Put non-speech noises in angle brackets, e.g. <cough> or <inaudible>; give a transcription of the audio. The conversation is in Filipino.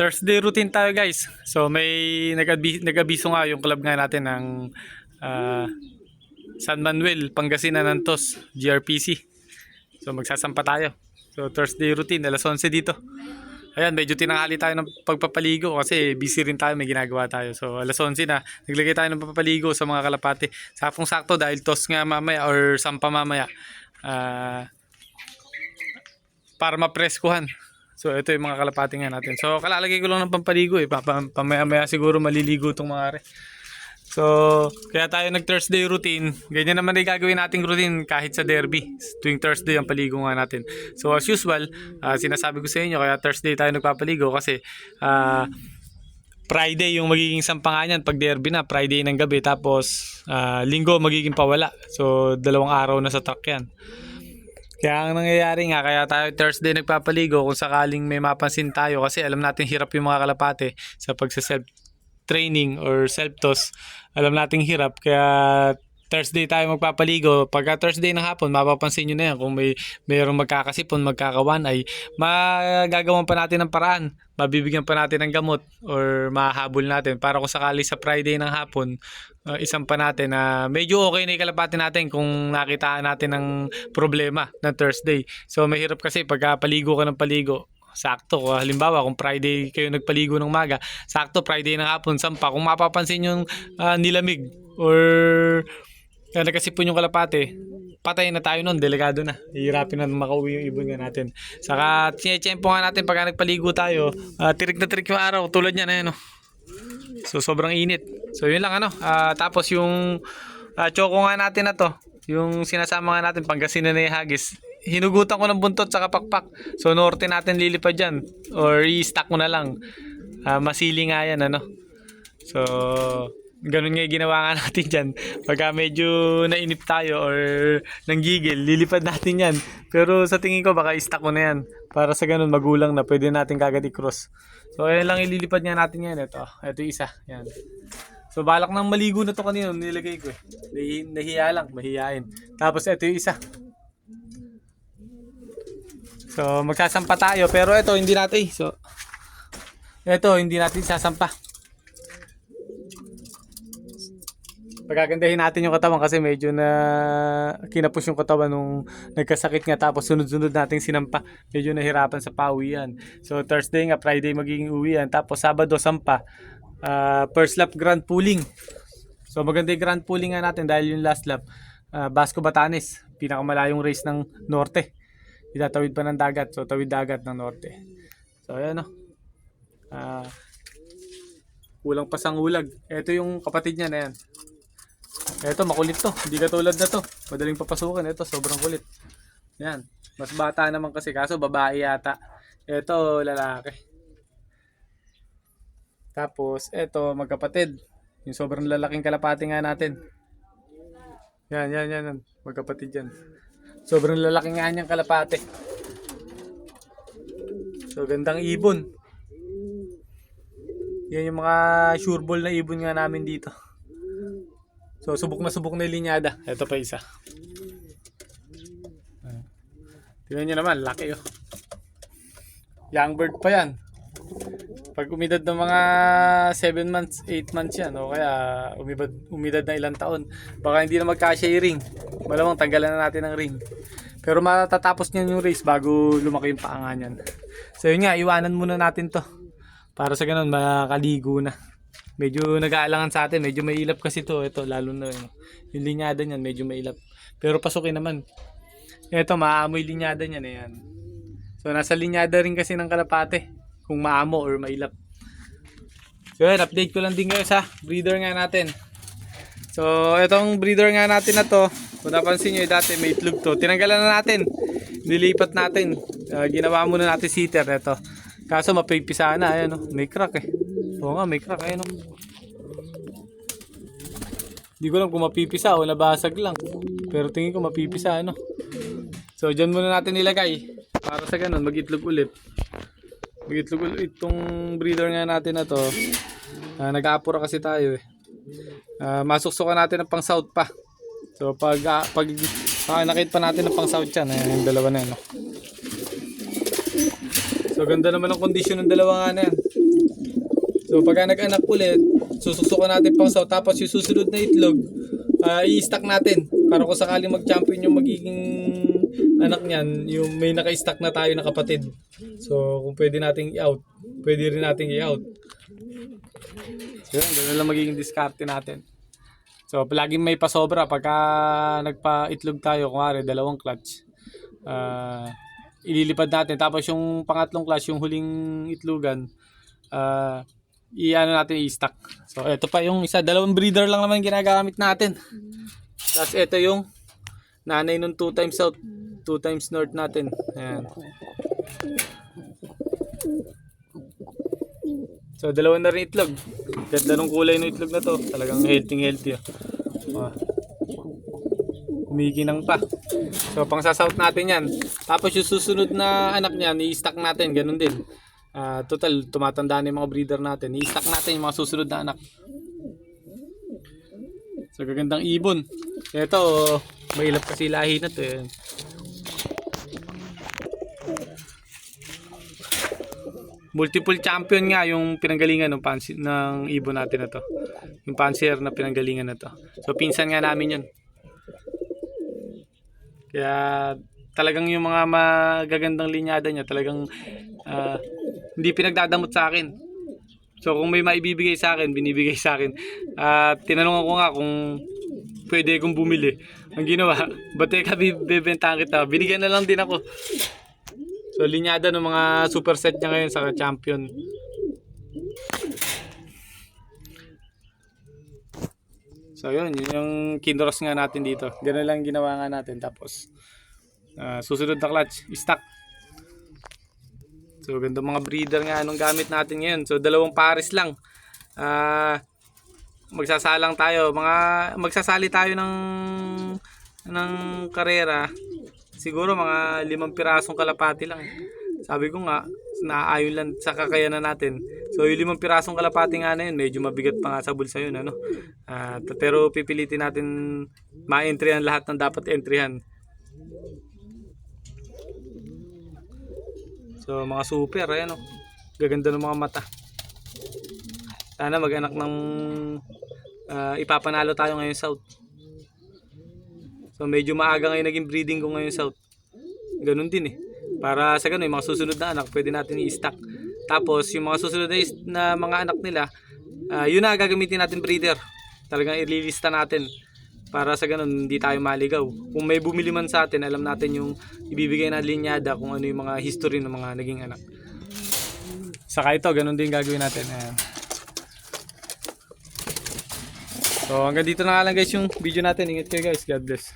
Thursday routine tayo guys. So may nag-abi- nag-abiso nga yung club nga natin ng ah, San Manuel, Pangasinan Antos, GRPC. So magsasampa tayo. So Thursday routine, alas 11 dito. Ayan, medyo tinanghali tayo ng pagpapaligo kasi busy rin tayo, may ginagawa tayo. So alas 11 na, naglagay tayo ng papapaligo sa mga kalapate. Sakong sakto dahil tos nga mamaya or sampa mamaya. Ah, para mapreskuhan. So ito yung mga kalapati nga natin. So kalalagay ko lang ng pampaligo eh. Pamaya-maya siguro maliligo itong mga are. So kaya tayo nag Thursday routine. Ganyan naman rin gagawin nating routine kahit sa derby. Tuwing Thursday ang paligo nga natin. So as usual, ah, sinasabi ko sa inyo kaya Thursday tayo nagpapaligo kasi ah, Friday yung magiging sampangan yan pag derby na. Friday ng gabi tapos ah, linggo magiging pawala. So dalawang araw na sa truck yan. Kaya ang nangyayari nga, kaya tayo Thursday nagpapaligo kung sakaling may mapansin tayo kasi alam natin hirap yung mga kalapate sa pagsa-self training or self-toss. Alam nating hirap kaya Thursday tayo magpapaligo. Pagka Thursday ng hapon, mapapansin nyo na yan kung may mayroong magkakasipon, magkakawan ay magagawan pa natin ng paraan. Mabibigyan pa natin ng gamot or mahabol natin para kung sakali sa Friday ng hapon, uh, isang pa natin na medyo okay na ikalapati natin kung nakita natin ng problema ng Thursday. So mahirap kasi pagka paligo ka ng paligo, sakto. Halimbawa, kung Friday kayo nagpaligo ng maga, sakto Friday ng hapon, sampa. Kung mapapansin yung ah, nilamig or uh, nagkasipon yung kalapate, patay na tayo nun, delikado na. Hihirapin na makauwi yung ibon nga natin. Saka, tiyempo nga natin pagka nagpaligo tayo, ah, tirik na tirik yung araw, tulad niya na yun. oh. So, sobrang init. So, yun lang ano. Ah, tapos yung ah, choco nga natin na to, yung sinasama nga natin, Pangasinan na yung hagis, hinugutan ko ng buntot sa kapakpak. So, norte natin lilipad dyan. Or i-stack mo na lang. Ah, masili nga yan, ano. So, ganun nga ginawa nga natin dyan. Pagka medyo nainip tayo or nanggigil, lilipad natin yan. Pero sa tingin ko, baka i-stack ko na yan. Para sa ganun, magulang na, pwede natin kagad i-cross. So, ayan lang ililipad nga natin yan. Ito, ito yung isa. Yan. So, balak nang maligo na to kanina, nilagay ko eh. Nahi, nahiya lang, mahihain. Tapos, ito yung isa. So, magsasampa tayo. Pero ito, hindi natin. So, ito, hindi natin sasampa. Pagkagandahin natin yung katawan kasi medyo na kinapos yung katawan nung nagkasakit nga tapos sunod-sunod nating sinampa. Medyo nahirapan sa pauwian. So Thursday nga, Friday magiging uwian. Tapos Sabado, sampa. Ah, first lap grand pooling. So maganda yung grand pooling nga natin dahil yung last lap. ah, Basco Batanes, pinakamalayong race ng norte. Itatawid pa ng dagat. So tawid dagat ng norte. So ayan o. Ah, kulang pa sang ulag. Ito yung kapatid niya na yan. Ito, makulit to. Hindi katulad na to. Madaling papasukan. Ito, sobrang kulit. Yan. Mas bata naman kasi. Kaso, babae yata. Ito, lalaki. Tapos, ito, magkapatid. Yung sobrang lalaking kalapati nga natin. Yan, yan, yan. yan. Magkapatid yan. Sobrang lalaki nga niyang kalapate. So, gandang ibon. Yan yung mga sure ball na ibon nga namin dito. So, subok na subok na yung linyada. Ito pa isa. Tingnan nyo naman, laki oh. Young bird pa yan. Pag umidad ng mga 7 months, 8 months yan, o kaya umibad, umidad na ilang taon, baka hindi na magkasya yung ring. Malamang tanggalan na natin ang ring. Pero matatapos niyan yung race bago lumaki yung paanga niyan. So yun nga, iwanan muna natin to. Para sa ganun, makaligo na. Medyo nag-aalangan sa atin, medyo may ilap kasi to. Ito, lalo na yung, yung linyada niyan, medyo may ilap. Pero pasukin naman. Ito, maamoy linyada niyan eh, yan. So, nasa linyada rin kasi ng kalapate. Kung maamo or mailap. So, yun, update ko lang din kayo sa breeder nga natin. So, itong breeder nga natin na to, kung napansin nyo, dati may itlog to. Tinanggalan na natin. Nilipat natin. Ah, ginawa muna natin sitter ito. Kaso mapipisa na, ayan oh, may crack eh. Oo nga, may crack, ayan oh. Hindi ko alam kung mapipisa o nabasag lang. Pero tingin ko mapipisa, ano. So, dyan muna natin nilagay. Para sa ganun, mag-itlog ulit. Mag-itlog ulit itong breeder nga natin na to. Ah, nag-aapura kasi tayo eh. Ah, masuksukan natin ng pang south pa. So pag ah, pag ah, nakita pa natin ng pang south yan, ayan yung dalawa na yan. No? So ganda naman ang kondisyon ng dalawa nga na yan. So pagka nag-anak ulit, sususukan natin pang saw. Tapos yung susunod na itlog, ah, i-stack natin. Para kung sakaling mag-champion yung magiging anak niyan, yung may naka-stack na tayo na kapatid. So kung pwede nating i-out, pwede rin nating i-out. So yun, ganun lang magiging diskarte natin. So palaging may pasobra pagka nagpa-itlog tayo, kumari dalawang clutch. Ah, ililipad natin. Tapos yung pangatlong clutch, yung huling itlogan, ah i-ano natin i-stack. So ito pa yung isa, dalawang breeder lang naman ginagamit natin. Tapos ito yung nanay nung 2 times south, 2 times north natin. Ayan. So dalawa na rin itlog. Ganda ng kulay ng itlog na to. Talagang healthy healthy. Ah. Kumikinang pa. So pang sasout natin yan. Tapos yung susunod na anak niyan, i-stack natin. Ganun din. Ah, total, tumatanda na yung mga breeder natin. I-stack natin yung mga susunod na anak. So gagandang ibon. Ito, mailap kasi lahi na to. eh. Multiple champion nga yung pinanggalingan ng pansi ng ibon natin na to. Yung pansier na pinanggalingan na to. So pinsan nga namin yun. Kaya talagang yung mga magagandang linyada niya talagang ah, hindi pinagdadamot sa akin. So kung may maibibigay sa akin, binibigay sa akin. At tinanong ko nga kung pwede kong bumili. Ang ginawa, <laughs> bate ka bibentahan kita. Binigyan na lang din ako. So linyada ng mga super set niya ngayon sa champion. So yun, yun yung kinross nga natin dito. Ganun lang ginawa nga natin. Tapos ah, susunod na clutch, stock. So ganda mga breeder nga anong gamit natin ngayon. So dalawang pares lang. Ah magsasalang tayo, mga magsasali tayo ng ng karera. Siguro mga limang pirasong kalapati lang. Sabi ko nga, naaayon lang sa kakayanan natin. So yung limang pirasong kalapati nga na yun, medyo mabigat pa nga sa bulsa yun. Ano? T- pero pipilitin natin ma-entryhan lahat ng dapat entryhan. So mga super, ayan o. Gaganda ng mga mata. Sana mag-anak ng ah, ipapanalo tayo ngayon South. So medyo maaga ngayon naging breeding ko ngayon South. Ganun din eh. Para sa ganun, yung mga susunod na anak, pwede natin i-stack. Tapos yung mga susunod na, na mga anak nila, ah, yun na gagamitin natin breeder. Talagang ililista natin. Para sa ganun, hindi tayo maligaw. Kung may bumili man sa atin, alam natin yung ibibigay na linyada kung ano yung mga history ng mga naging anak. Saka ito, ganun din gagawin natin. Ayan. So hanggang dito na nga lang guys yung video natin. Ingat kayo guys. God bless.